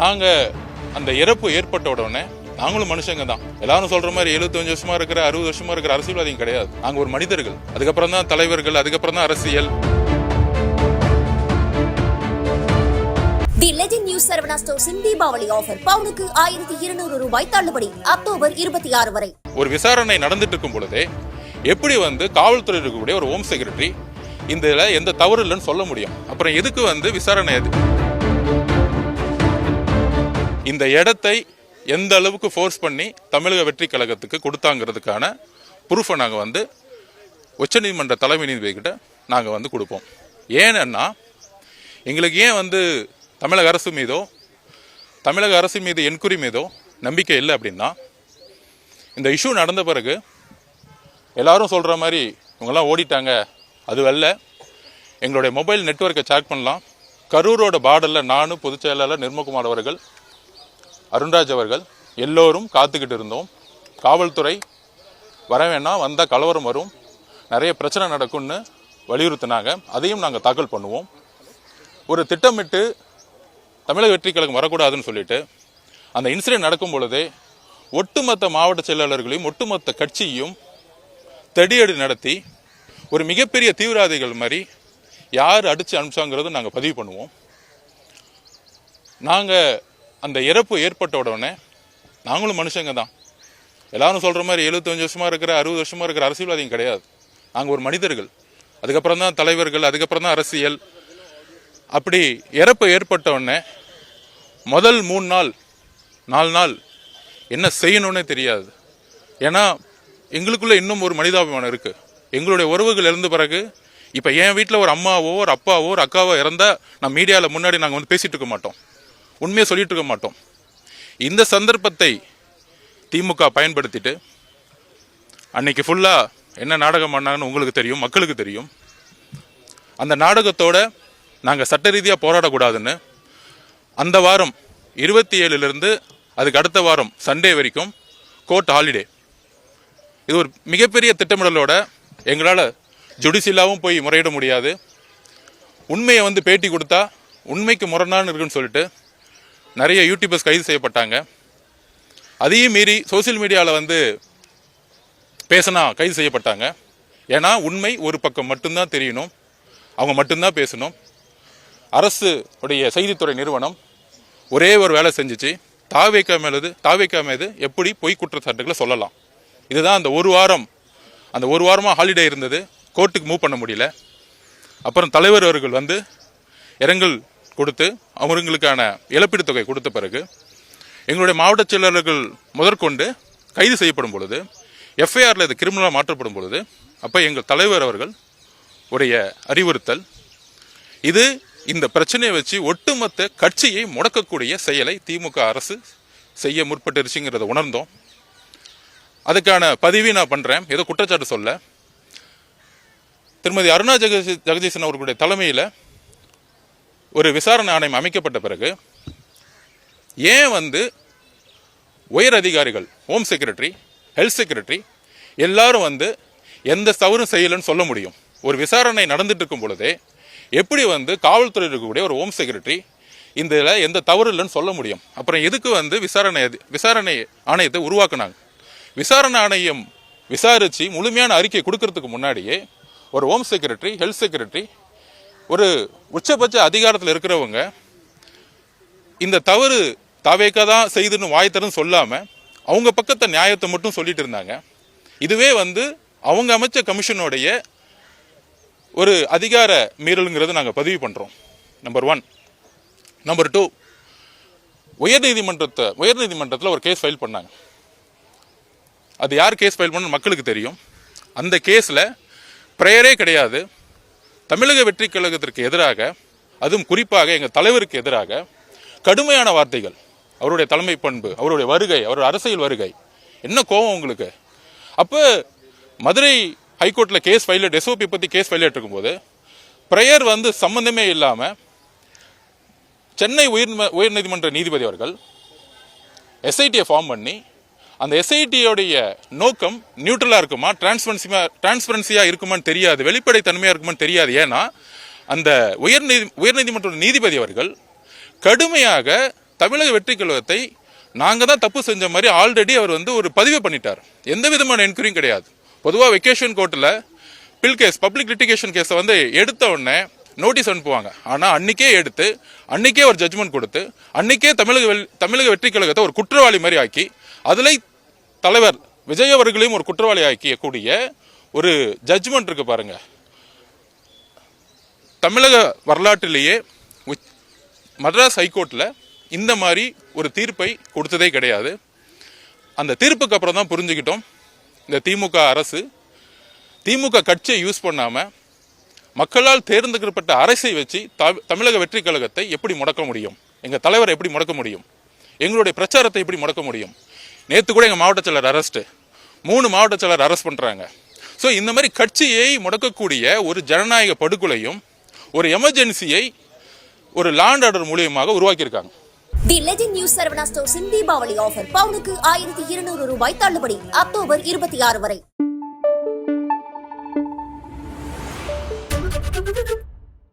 நாங்கள் அந்த இறப்பு ஏற்பட்ட உடனே நாங்களும் மனுஷங்க தான். எல்லாரும் சொல்ற மாதிரி 75 வருஷமா இருக்கிற அறுபது வருஷமா இருக்கிற அரசியல்வாதியும் கிடையாது. நாங்க ஒரு மனிதர்கள். அதுக்கப்புறம் தான் தலைவர்கள் அதுக்கப்புறம் தான் அரசியல். தி லெஜெண்ட் நியூஸ் சரவணா ஸ்டோர்ஸின் தீபாவளி ஆஃபர் பவுனுக்கு ஆயிரத்தி இருநூறு ரூபாய் தள்ளுபடி அக்டோபர் இருபத்தி ஆறு வரை. ஒரு விசாரணை நடந்துட்டு இருக்கும் பொழுதே எப்படி வந்து காவல்துறை இருக்கக்கூடிய ஒரு ஹோம் செக்ரட்டரி இந்த இதுல எந்த தவறு இல்லைன்னு சொல்ல முடியும். அப்புறம் எதுக்கு வந்து விசாரணை அது? இந்த இடத்தை எந்த அளவுக்கு ஃபோர்ஸ் பண்ணி தமிழக வெற்றி கழகத்துக்கு கொடுத்தாங்கிறதுக்கான ப்ரூஃபை நாங்கள் வந்து உச்சநீதிமன்ற தலைமை நீதிபதிக்கிட்ட நாங்கள் வந்து கொடுப்போம். ஏன்னா எங்களுக்கு ஏன் வந்து தமிழக அரசு மீதோ தமிழக அரசு மீது என்கொயரி மீதோ நம்பிக்கை இல்லை அப்படின்னா இந்த இஷ்யூ நடந்த பிறகு எல்லாரும் சொல்கிற மாதிரி இவங்கெல்லாம் ஓடிட்டாங்க அது வரல எங்களுடைய மொபைல் நெட்வொர்க்கை செக் பண்ணலாம். கரூரோட பார்டரில் நானும் பொதுச் செயலாளர் நிர்மகுமார் அவர்கள் அருண்ராஜ் அவர்கள் எல்லோரும் காத்துக்கிட்டு இருந்தோம். காவல்துறை வர வேணாம் வந்தால் கலவரம் வரும். நிறைய பிரச்சனை நடக்கும்னு வலியுறுத்தினாங்க. அதையும் நாங்கள் தாக்கல் பண்ணுவோம். ஒரு திட்டமிட்டு தமிழக வெற்றி கழகம் வரக்கூடாதுன்னு சொல்லிட்டு அந்த இன்சிடென்ட் நடக்கும் பொழுதே ஒட்டுமொத்த மாவட்ட செயலாளர்களையும் ஒட்டுமொத்த கட்சியையும் தடியடி நடத்தி ஒரு மிகப்பெரிய தீவிரவாதிகள் மாதிரி யார் அடித்து அனுப்பிச்சாங்கிறத நாங்கள் பதிவு பண்ணுவோம். நாங்கள் அந்த இறப்பு ஏற்பட்ட உடனே நாங்களும் மனுஷங்க தான். எல்லாரும் சொல்கிற மாதிரி எழுபத்தஞ்சு வருஷமாக இருக்கிற அறுபது வருஷமாக இருக்கிற அரசியல்வாதியும் கிடையாது. நாங்கள் ஒரு மனிதர்கள். அதுக்கப்புறம் தான் தலைவர்கள் அதுக்கப்புறம் தான் அரசியல். அப்படி இறப்பு ஏற்பட்ட உடனே முதல் மூணு நாள் நாலு நாள் என்ன செய்யணும்னே தெரியாது. ஏன்னா எங்களுக்குள்ளே இன்னும் ஒரு மனிதாபிமானம் இருக்குது எங்களுடைய உறவுகள் இறந்த பிறகு இப்போ என் வீட்டில் ஒரு அம்மாவோ ஒரு அப்பாவோ ஒரு அக்காவோ இறந்தால் நான் மீடியாவில் முன்னாடி நாங்கள் வந்து பேசிகிட்டு இருக்க மாட்டோம். உண்மையை சொல்லிட்டு இருக்க மாட்டோம். இந்த சந்தர்ப்பத்தை திமுக பயன்படுத்திட்டு அன்னைக்கு ஃபுல்லாக என்ன நாடகம் பண்ணாங்கன்னு உங்களுக்கு தெரியும் மக்களுக்கு தெரியும். அந்த நாடகத்தோட நாங்கள் சட்ட ரீதியாக போராடக்கூடாதுன்னு அந்த வாரம் இருபத்தி ஏழுலேருந்து அதுக்கு அடுத்த வாரம் சண்டே வரைக்கும் கோர்ட் ஹாலிடே இது ஒரு மிகப்பெரிய திட்டமிடலோட எங்களால் ஜுடிஷியலாகவும் போய் முறையிட முடியாது. உண்மையை வந்து பேட்டி கொடுத்தா உண்மைக்கு முரணான்னு இருக்குன்னு சொல்லிட்டு நிறைய யூடியூபர்ஸ் கைது செய்யப்பட்டாங்க. அதையும் மீறி சோஷியல் மீடியாவில் வந்து பேசினா கைது செய்யப்பட்டாங்க. ஏன்னா உண்மை ஒரு பக்கம் மட்டும்தான் தெரியணும். அவங்க மட்டும்தான் பேசணும். அரசு உடைய செய்தித்துறை நிறுவனம் ஒரே ஒரு வேலை செஞ்சுச்சு. தாவேக்கா மேலது தாவேக்கா மீது எப்படி பொய் குற்றச்சாட்டுகளை சொல்லலாம். இதுதான் அந்த ஒரு வாரம் அந்த ஒரு வாரமாக ஹாலிடே இருந்தது. கோர்ட்டுக்கு மூவ் பண்ண முடியல. அப்புறம் தலைவர் அவர்கள் வந்து இரங்கல் கொடுத்து அவங்களுக்கான இழப்பீடு தொகை கொடுத்த பிறகு எங்களுடைய மாவட்ட செயலாளர்கள் முதற்கொண்டு கைது செய்யப்படும் பொழுது எஃப்ஐஆரில் இது கிரிமினலாக மாற்றப்படும் பொழுது அப்போ எங்கள் தலைவர் அவர்கள் உடைய அறிவுறுத்தல் இது இந்த பிரச்சனையை வச்சு ஒட்டுமொத்த கட்சியை முடக்கக்கூடிய செயலை திமுக அரசு செய்ய முற்பட்டுருச்சுங்கிறத உணர்ந்தோம். அதுக்கான பதிவை நான் பண்ணுறேன் ஏதோ குற்றச்சாட்டு சொல்ல. திருமதி அருணா ஜெகதீஷ் ஜெகதீசன் அவர்களுடைய தலைமையில் ஒரு விசாரணை ஆணையம் அமைக்கப்பட்ட பிறகு ஏன் வந்து உயர் அதிகாரிகள் ஹோம் செக்ரட்டரி ஹெல்த் செக்ரட்டரி எல்லாரும் வந்து எந்த தவறும் செய்யலைன்னு சொல்ல முடியும்? ஒரு விசாரணை நடந்துட்டு இருக்கும் பொழுதே எப்படி வந்து காவல்துறை இருக்கக்கூடிய ஒரு ஹோம் செக்ரட்டரி இந்த இதில் எந்த தவறு இல்லைன்னு சொல்ல முடியும்? அப்புறம் எதுக்கு வந்து விசாரணை விசாரணை ஆணையத்தை உருவாக்குனாங்க? விசாரணை ஆணையம் விசாரித்து முழுமையான அறிக்கை கொடுக்கறதுக்கு முன்னாடியே ஒரு ஹோம் செக்ரட்டரி ஹெல்த் செக்ரட்டரி ஒரு உச்சபட்ச அதிகாரத்தில் இருக்கிறவங்க இந்த தவறு தாவேக்கா தான் செய்துன்னு வாய்த்தரும் சொல்லாமல் அவங்க பக்கத்தை நியாயத்தை மட்டும் சொல்லிட்டு இருந்தாங்க. இதுவே வந்து அவங்க அமைச்ச கமிஷனுடைய ஒரு அதிகார மீறலுங்கிறத நாங்கள் பதிவு பண்ணுறோம் நம்பர் ஒன் நம்பர் டூ உயர்நீதிமன்றத்தை உயர்நீதிமன்றத்தில் ஒரு கேஸ் ஃபைல் பண்ணாங்க. அது யார் கேஸ் ஃபைல் பண்ண மக்களுக்கு தெரியும். அந்த கேஸில் ப்ரேயரே கிடையாது. தமிழக வெற்றி கழகத்திற்கு எதிராக அதுவும் குறிப்பாக எங்கள் தலைவருக்கு எதிராக கடுமையான வார்த்தைகள். அவருடைய தலைமை பண்பு அவருடைய வருகை அவருடைய அரசியல் வருகை. என்ன கோபம் உங்களுக்கு? அப்போ மதுரை ஹைகோர்ட்டில் கேஸ் ஃபைல் எஸ்ஓபி பற்றி கேஸ் ஃபைல் இருக்கும்போது ப்ரேயர் வந்து சம்பந்தமே இல்லாமல் சென்னை உயர் உயர்நீதிமன்ற நீதிபதி அவர்கள் எஸ்ஐடியை ஃபார்ம் பண்ணி அந்த எஸ்ஐடியோடைய நோக்கம் நியூட்ரலாக இருக்குமா? டிரான்ஸ்பரன்சிமா டிரான்ஸ்பரன்சியாக இருக்குமான்னு தெரியாது. வெளிப்படைத்தன்மையாக இருக்குமான்னு தெரியாது. ஏன்னா அந்த உயர்நீதி உயர்நீதிமன்ற நீதிபதி அவர்கள் கடுமையாக தமிழக வெற்றி கழகத்தை நாங்கள் தான் தப்பு செஞ்ச மாதிரி ஆல்ரெடி அவர் வந்து ஒரு பதிவு பண்ணிட்டார். எந்த விதமான என்கொயரியும் கிடையாது. பொதுவாக வெக்கேஷன் கோர்ட்டில் பில் கேஸ் பப்ளிக் லிட்டிகேஷன் கேஸை வந்து எடுத்த உடனே நோட்டீஸ் அனுப்புவாங்க. ஆனால் அன்னைக்கே எடுத்து அன்னைக்கே ஒரு ஜட்ஜ்மெண்ட் கொடுத்து அன்னைக்கே தமிழக வெல்- தமிழக வெற்றி கழகத்தை ஒரு குற்றவாளி மாதிரி ஆக்கி அதில் தலைவர் விஜய் அவர்களையும் ஒரு குற்றவாளி ஆக்கியக்கூடிய ஒரு ஜட்ஜ்மெண்ட் இருக்கு பாருங்க. தமிழக வரலாற்றிலேயே உச்- மദ്രാஸ் ஹைகோர்ட்டில் இந்த மாதிரி ஒரு தீர்ப்பை கொடுத்ததே கிடையாது. அந்த தீர்ப்புக்கு அப்புறம் தான் புரிஞ்சுக்கிட்டோம். இந்த திமுக அரசு திமுக கட்சியை யூஸ் பண்ணாமல் மக்களால் தேர்ந்தெடுக்கப்பட்ட அரசை வச்சு தமிழக வெற்றி கழகத்தை எப்படி முடக்க முடியும்? எங்கள் தலைவரை எப்படி முடக்க முடியும்? எங்களுடைய பிரச்சாரத்தை எப்படி முடக்க முடியும்? நேற்று கூட எங்கள் மாவட்ட செயலர் அரெஸ்ட்டு மூணு மாவட்ட செயலர் அரெஸ்ட் பண்றாங்க. ஸோ இந்த மாதிரி கட்சியை முடக்கக்கூடிய ஒரு ஜனநாயக படுகொலையும் ஒரு எமர்ஜென்சியை ஒரு லேண்ட் ஆர்டர் மூலியமாக உருவாக்கியிருக்காங்க. தி லெஜெண்ட் நியூஸ் சரவணா ஸ்டோர்ஸின் தீபாவளி ஆஃபர் பவுனுக்கு ஆயிரத்தி இருநூறு ரூபாய் தள்ளுபடி அக்டோபர் இருபத்தி ஆறு வரை.